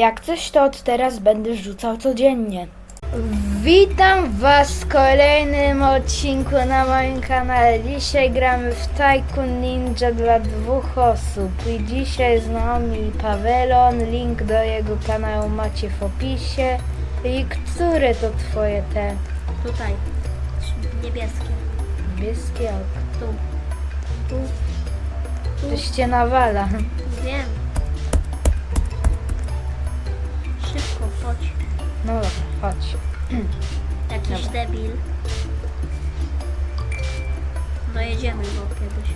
Jak coś, to od teraz będę rzucał codziennie. Witam Was w kolejnym odcinku na moim kanale. Dzisiaj gramy w Tycoon Ninja dla dwóch osób. I dzisiaj z nami Pawelon. Link do jego kanału macie w opisie. I które to Twoje te Tutaj. Niebieskie. niebieskie oko? Tu. Tu. Coś cię nawala. Wiem. Chodź. No dobra, chodź. Jakiś Dobra. debil. Dojedziemy go kiedyś.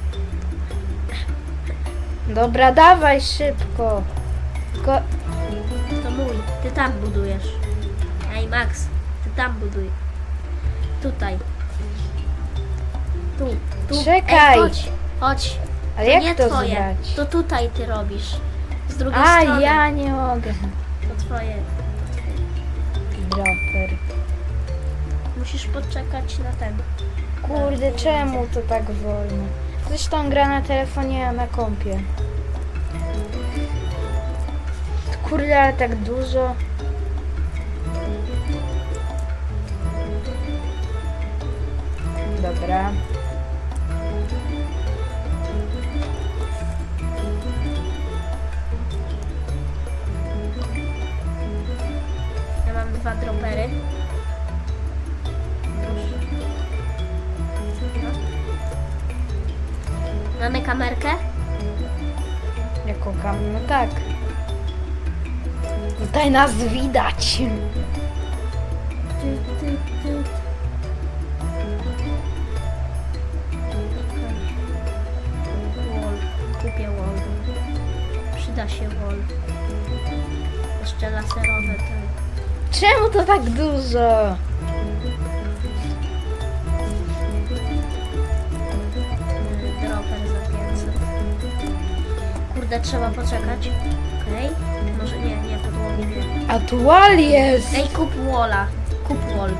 Dobra, dawaj szybko. Tylko To mój. Ty tam budujesz. Ej, Max. Ty tam buduj. Tutaj. Tu. tu. Czekaj. Ej, chodź. Chodź. Ale to jak nie to twoje. zgrać? To tutaj ty robisz. Z drugiej A, strony. ja nie mogę. To twoje. Musisz poczekać na ten. Kurde, czemu to tak wolno? Zresztą gra na telefonie, a na kompie. Kurde, ale tak dużo. Dobra. Ja mam dwa dropery. Mamy kamerkę? Jaką kam? No tak. Tutaj nas widać. Wall. Kupię wall. Przyda się wall. Jeszcze laserowe ten. Czemu to tak dużo? Kurde, trzeba poczekać. Okej. Może nie, nie, podłogi nie. A tu wall jest. Ej, kup walla. Kup wall.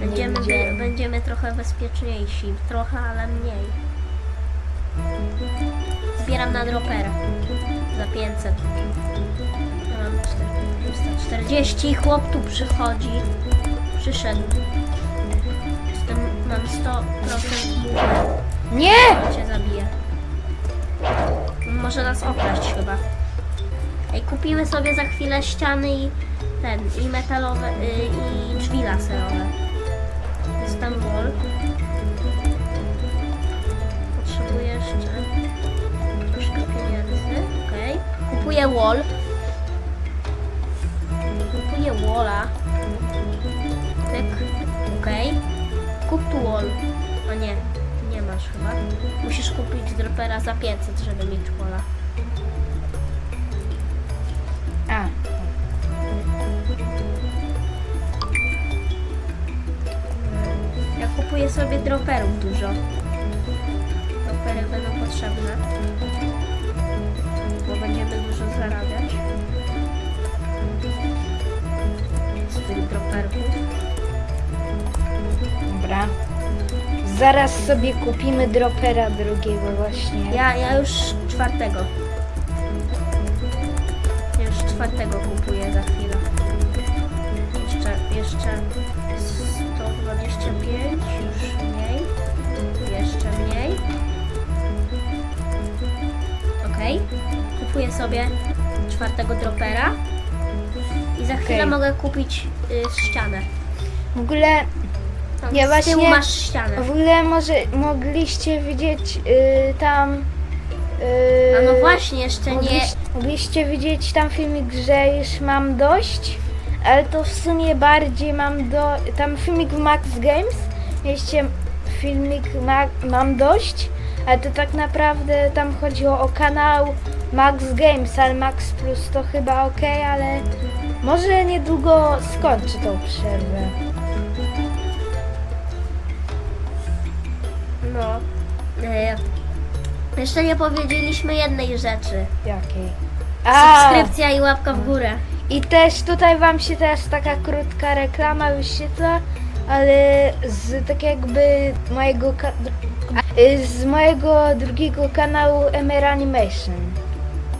Będziemy, będziemy trochę bezpieczniejsi. Trochę, ale mniej. Zbieram na dropera. Za 500. Ja mam 440. Chłop tu przychodzi. Przyszedł. Jestem, mam 100% mówię. Nie! Cię zabije. Może nas okraść chyba. Ej, kupimy sobie za chwilę ściany i ten, i metalowe, y, i drzwi laserowe. Jest tam wall. Potrzebuję jeszcze troszkę pieniędzy. Okej. Kupuję wall. Kupuję walla. Tyk. Okej. Kup tu wall. O nie, chyba. Musisz kupić dropera za 500, żeby mieć walla. A, Ja kupuję sobie droperów dużo. Dropery będą potrzebne. Zaraz sobie kupimy dropera drugiego właśnie. Ja, ja już czwartego. Ja już czwartego kupuję za chwilę. Jeszcze, jeszcze 125, już mniej. Jeszcze mniej. Okej. Kupuję sobie czwartego dropera. I za chwilę Okej. mogę kupić y, ścianę. W ogóle, Tam Ja z tyłu właśnie- masz ścianę. w ogóle może mogliście widzieć y, tam... y, A no właśnie, jeszcze nie... Mogliście, mogliście widzieć tam filmik, że już mam dość, ale to w sumie bardziej mam do... Tam filmik w Max Games, mieliście filmik ma, mam dość, ale to tak naprawdę tam chodziło o kanał Max Games, ale Max Plus to chyba ok, ale może niedługo skończy tą przerwę. No. E, jeszcze nie powiedzieliśmy jednej rzeczy. Jakiej? A, Subskrypcja i łapka w górę. I też tutaj Wam się teraz taka krótka reklama wyświetla, ale z tak jakby mojego ka- z mojego drugiego kanału MR Animation.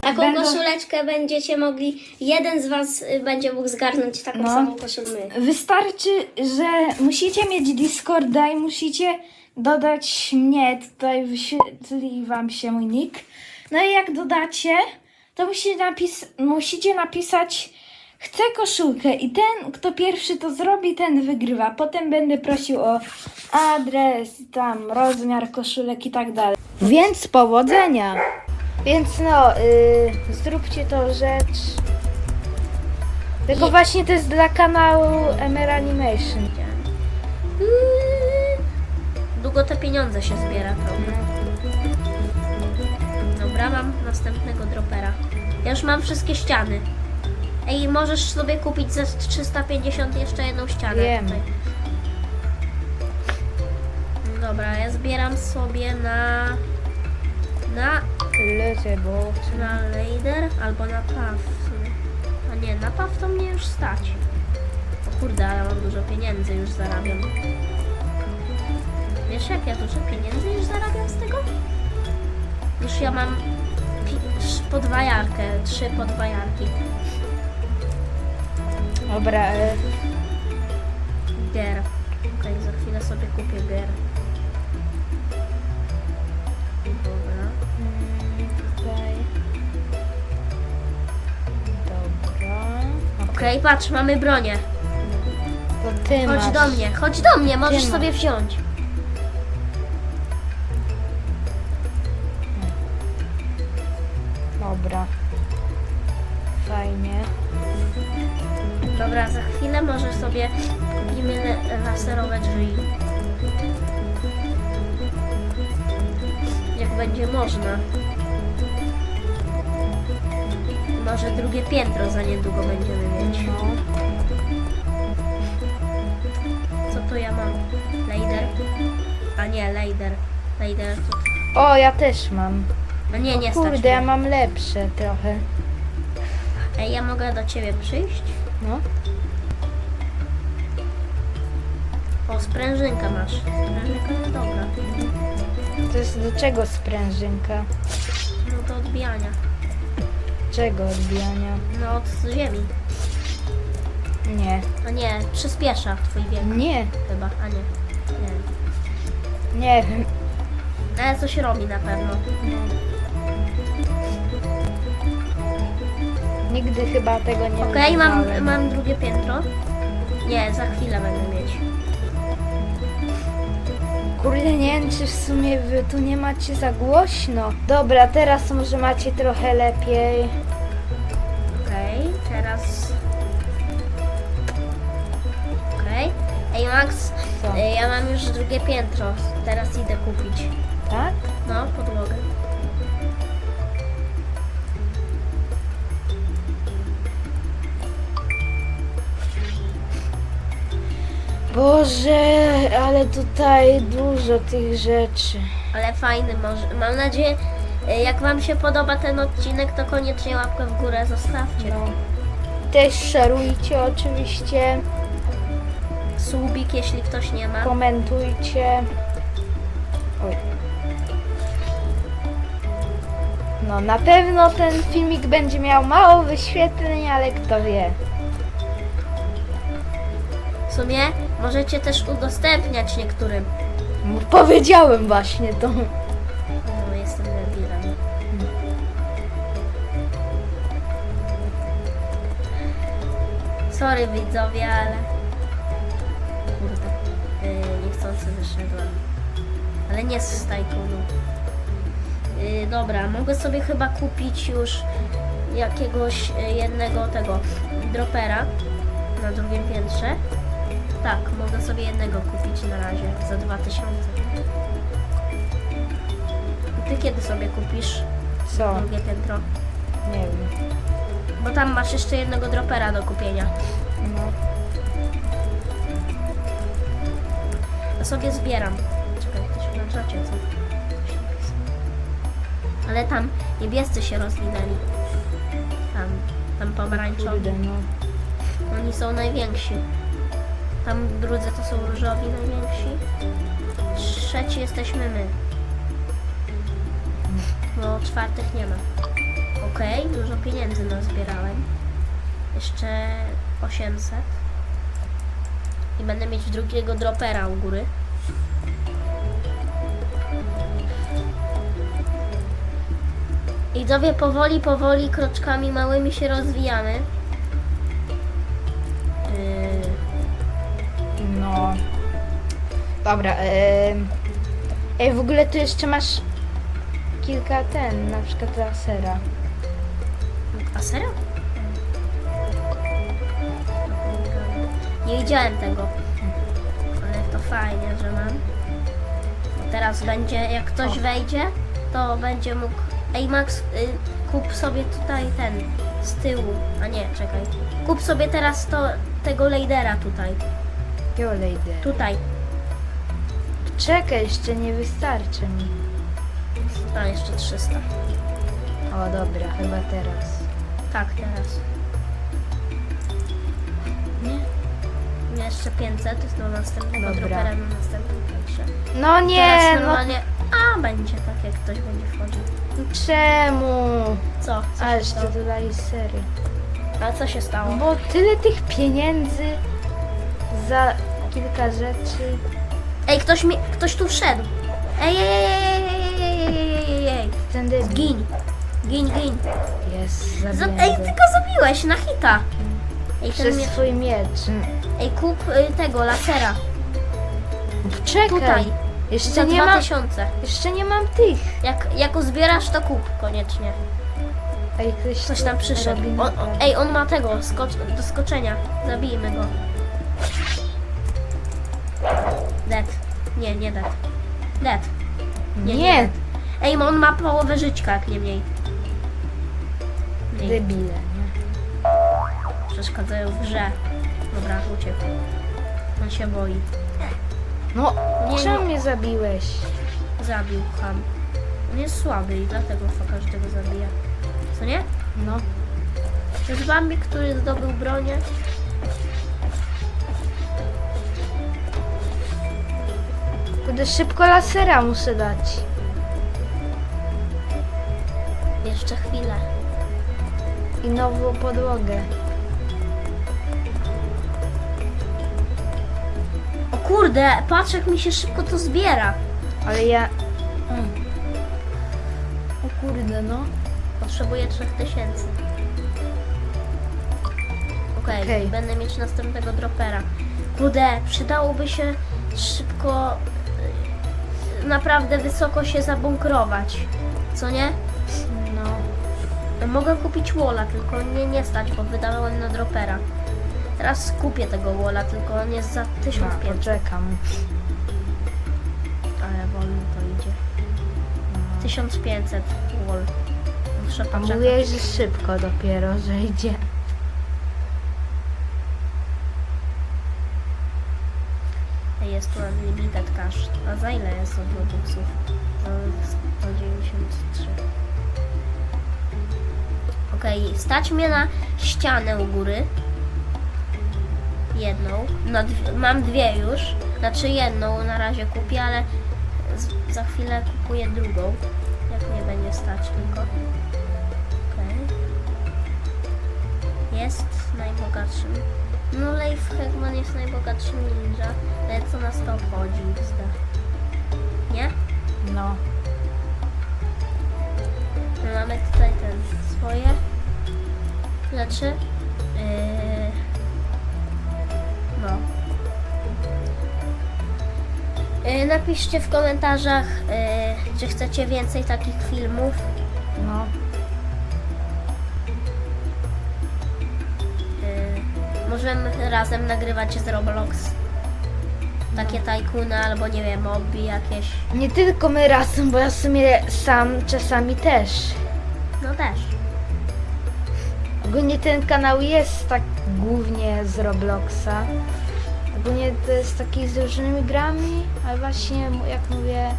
Taką Będą- koszuleczkę będziecie mogli, jeden z was y, będzie mógł zgarnąć taką No. samą koszulę. Wystarczy, że musicie mieć Discorda i musicie dodać mnie, tutaj wyświetli wam się mój nick. No i jak dodacie, to musicie, napis musicie napisać chcę koszulkę i ten, kto pierwszy to zrobi, ten wygrywa. Potem będę prosił o adres, tam rozmiar koszulek i tak dalej. Więc powodzenia! Więc no, y, zróbcie to rzecz. Tylko właśnie to jest dla kanału MR Animation. Długo te pieniądze się zbiera trochę. Dobra, mam następnego dropera. Ja już mam wszystkie ściany. Ej, możesz sobie kupić za 350 jeszcze jedną ścianę Wiem. tutaj. Dobra, ja zbieram sobie na... Na... Lecę, bo... Na Leider albo na PAW. A nie, na PAW to mnie już stać. O kurde, ale mam dużo pieniędzy, już zarabiam. Wiesz jak ja dużo pieniędzy już zarabiam z tego? Już ja mam podwajarkę, trzy podwajarki. Dobra, e, Gier. Okej, za chwilę sobie kupię gier. Dobra. mm, tutaj... Dobra. Okej, patrz, mamy bronię. To ty Chodź masz. do mnie, chodź do mnie, możesz sobie wziąć. Będzie można. Może drugie piętro za niedługo będziemy mieć. No. Co to ja mam? Leider? A nie. Leider to... O, ja też mam. No nie, nie stać Kurde, ja mam lepsze trochę. Ej, ja mogę do ciebie przyjść? No. O, sprężynkę masz. Sprężynka jest dobra. To jest do czego sprężynka? No do odbijania. Czego odbijania? No od ziemi. Nie. A nie, przyspiesza twój bieg Nie. chyba, a nie. Nie. Nie wiem. Ale coś robi na pewno. Nigdy chyba tego nie Okej, mam, mam drugie piętro. Nie, za chwilę będę mieć. Kurde, nie wiem, czy w sumie wy tu nie macie za głośno. Dobra, teraz może macie trochę lepiej. Okej, teraz... Okej. Ej Max, Co? y, ja mam już drugie piętro. Teraz idę kupić. Tak? No, podłogę. Boże, ale tutaj dużo tych rzeczy. Ale fajny może. Mam nadzieję, y, jak Wam się podoba ten odcinek, to koniecznie łapkę w górę zostawcie. No. Też szarujcie oczywiście, Subik, jeśli ktoś nie ma. komentujcie. Oj. No, na pewno ten filmik będzie miał mało wyświetleń, ale kto wie. W sumie możecie też udostępniać niektórym. Powiedziałem właśnie to. No, jestem debilem. Sorry widzowie, ale... Kurde, yy, niechcący wyszedłem. Ale nie z Tycoonu. Yy, dobra, mogę sobie chyba kupić już jakiegoś y, jednego tego dropera na drugim piętrze. Tak, mogę sobie jednego kupić na razie za 2000. Ty kiedy sobie kupisz Co? drugie piętro? Nie wiem. Bo tam masz jeszcze jednego dropera do kupienia. No. Ja sobie zbieram. Czekaj, to się na czacie co? Ale tam niebiescy się rozwinęli. Tam, tam pomarańczowi. Kurde, no. Oni są najwięksi. Tam drudzy to są różowi najwięksi. Trzeci jesteśmy my. Bo czwartych nie ma. Okej, dużo pieniędzy nazbierałem. Jeszcze 800. I będę mieć drugiego dropera u góry. Widzowie, powoli, powoli, kroczkami małymi się rozwijamy. No. Dobra. Ej, w ogóle tu jeszcze masz kilka ten, na przykład lasera. a serio? Nie widziałem tego. Ale to fajnie, że mam. Bo teraz będzie, jak ktoś wejdzie, to będzie mógł... Ej Max, y, kup sobie tutaj ten, z tyłu. A nie, czekaj. Kup sobie teraz to, tego lejdera tutaj. Jakiego lejdę? Tutaj. Czekaj, jeszcze nie wystarczy mi. A, jeszcze 300. O, dobra, chyba teraz. Tak, teraz. Nie? Jeszcze 500 do następnego Dobra. dropera na następnym piętrze. No nie, Teraz no normalnie... A, będzie tak, jak ktoś będzie wchodził. czemu? Co? Co Ależ się to stało? dodali sery. A co się stało? Bo tyle tych pieniędzy za kilka rzeczy. Ej, ktoś mi... Ktoś tu wszedł. Ej, ej, ej, ej, ej, ej, ej, ej, ej, ej. Ten debil. Gin. Gin, gin. Jest, Za... zabiłem Ej, go. ty go zabiłeś na hita. Ej, ten Przez mnie... swój miecz. Ej, kup y, tego, lasera. Czekaj. Tutaj. Jeszcze Za nie mam, 2000. jeszcze nie mam tych. Jak, jak uzbierasz, to kup koniecznie. Ej, ktoś, Ktoś tam przyszedł. robi On, on, ej, on ma tego, skocz, do skoczenia. Zabijmy go. Nie, nie dead. Dead. Nie, nie. Nie, dead. Ej, on ma połowę żyćka, jak nie mniej. Mniej. debile, nie? Przeszkadzają w grze. Dobra, uciekł. On się boi. No, Nie, czemu nie. mnie zabiłeś? Zabił ham. On jest słaby i dlatego każdego zabija. Co nie? No, To jest Bambi, który zdobył bronię. Kurde, szybko lasera muszę dać. Jeszcze chwilę. I nową podłogę. O kurde, patrz jak mi się szybko to zbiera. Ale ja... Mm. O kurde, no. Potrzebuję 3000. Okej, Okej. będę mieć następnego dropera. Kurde, przydałoby się szybko, naprawdę wysoko się zabunkrować. Co nie? No. Mogę kupić walla, tylko nie, nie stać, bo wydałem na dropera. Teraz kupię tego walla, tylko on jest za No, 1500. poczekam. Ale wolno to idzie. 1500 wall. Muszę A poczekać. mówiłeś, że szybko dopiero, że idzie. Jest tu unlimited cash. A za ile jest od Robuxów? Za 193. Okej, stać mnie na ścianę u góry. Jedną. Dwie, mam dwie już. Znaczy jedną na razie kupię, ale za chwilę kupuję drugą. Jak mnie będzie stać tylko. Okej. Jest najbogatszym. No Leif Hegman jest najbogatszym ninja, ale Zda. Nie? No. My mamy tutaj ten swoje rzeczy. Yy... No. Yy, napiszcie w komentarzach, yy, czy chcecie więcej takich filmów. No. Yy, możemy razem nagrywać z Roblox. Takie tajkuny albo nie wiem, mobby jakieś. Nie tylko my razem, bo ja w sumie sam czasami też. No też. Ogólnie ten kanał jest tak głównie z Robloxa. Ogólnie to jest taki z różnymi grami, ale właśnie jak mówię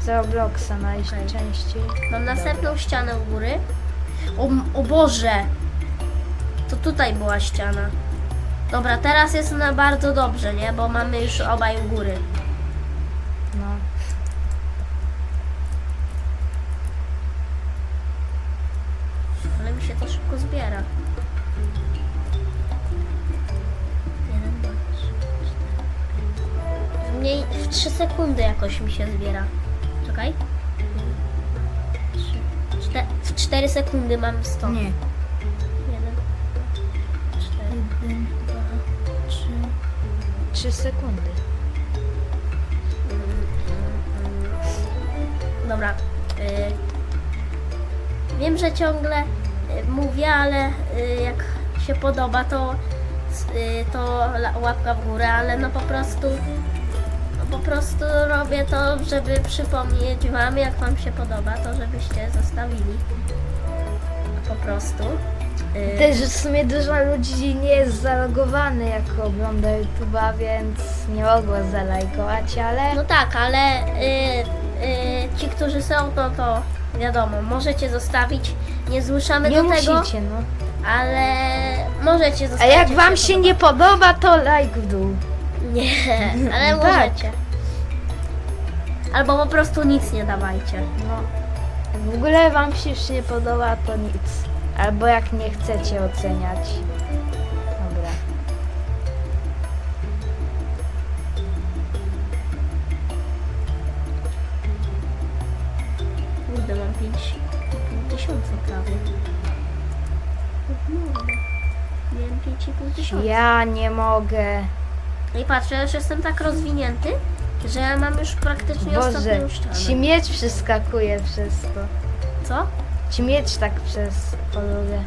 z Robloxa najczęściej. Mam następną ścianę u góry. O, o Boże! To tutaj była ściana. Dobra, teraz jest na bardzo dobrze, nie? Bo mamy już obaj u góry. No. Ale mi się to szybko zbiera. Jeden, dwa, trzy, cztery. Mniej w 3 sekundy jakoś mi się zbiera. Czekaj. Czte w 4 sekundy mam 100. Nie. 3 sekundy. Dobra. Y, wiem, że ciągle y, mówię, ale y, jak się podoba, to, to łapka w górę, ale no po prostu no po prostu robię to, żeby przypomnieć wam, jak wam się podoba, to żebyście zostawili po prostu. Y, Też w sumie dużo ludzi nie jest zalogowane jak ogląda YouTube'a, więc nie mogło zalajkować, ale No tak, ale y, y, ci, którzy są, to, to wiadomo, możecie zostawić. Nie zmuszamy nie do tego, musicie, no. ale możecie A zostawić. jak wam się nie podoba, to like w dół. Nie, ale Tak. możecie. Albo po prostu nic nie dawajcie. No. Jak w ogóle wam się już nie podoba, to nic. Albo jak nie chcecie oceniać. Dobra. Kurde, mam 5 tysiąca prawie. Miałem 5,5 tysiąca. Ja nie mogę. No i patrzę, ja już jestem tak rozwinięty, że ja mam już praktycznie Boże, ostatnią ścianę. ci miecz przeskakuje przez to. Co? Ci miecz tak przez podłogę.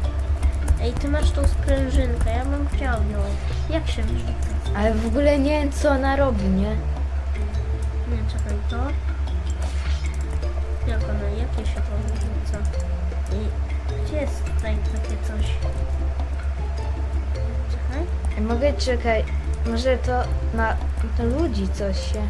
Ej, ty masz tą sprężynkę, ja bym chciał ją. Jak się wyrzuca? Ale w ogóle nie wiem co ona robi, nie? Nie, czekaj, to. Jak ona, jakie się to wyrzuca? I gdzie jest tutaj takie coś? Czekaj. Mogę czekaj. Może to na to ludzi coś się.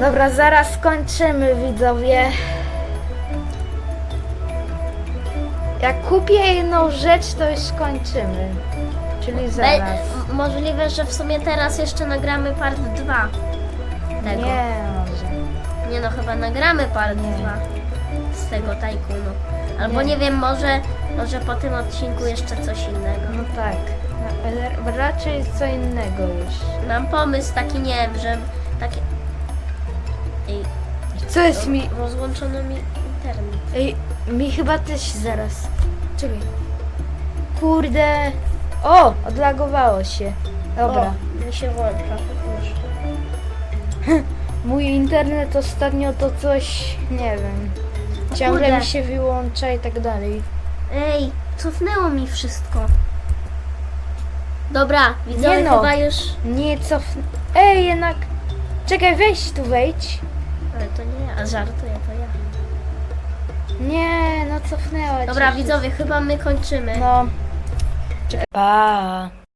Dobra, zaraz skończymy widzowie. Jak kupię jedną rzecz, to już skończymy. Czyli zaraz. m- możliwe, że w sumie teraz jeszcze nagramy part 2 tego. Nie, może. Nie no, chyba nagramy part Nie. 2 z tego tajkunu. Albo Nie. nie. wiem, może, może po tym odcinku jeszcze coś innego. No tak. No, ale raczej co innego już. Mam pomysł taki, nie wiem, że taki... Co jest mi. rozłączono mi internet. Ej, mi chyba też zaraz. Czekaj. Kurde. O, odlagowało się. Dobra. O, mi się włącza. Mój internet ostatnio to coś, nie wiem. Ciągle mi się wyłącza i tak dalej. Ej, cofnęło mi wszystko. Dobra, Nie no. chyba już... Nie cof... Ej, jednak... Czekaj, weź tu wejdź. Ale to nie ja, żartuję, to ja. Nie, no cofnęła Dobra, cię. widzowie, chyba my kończymy. No. Czekaj. Pa.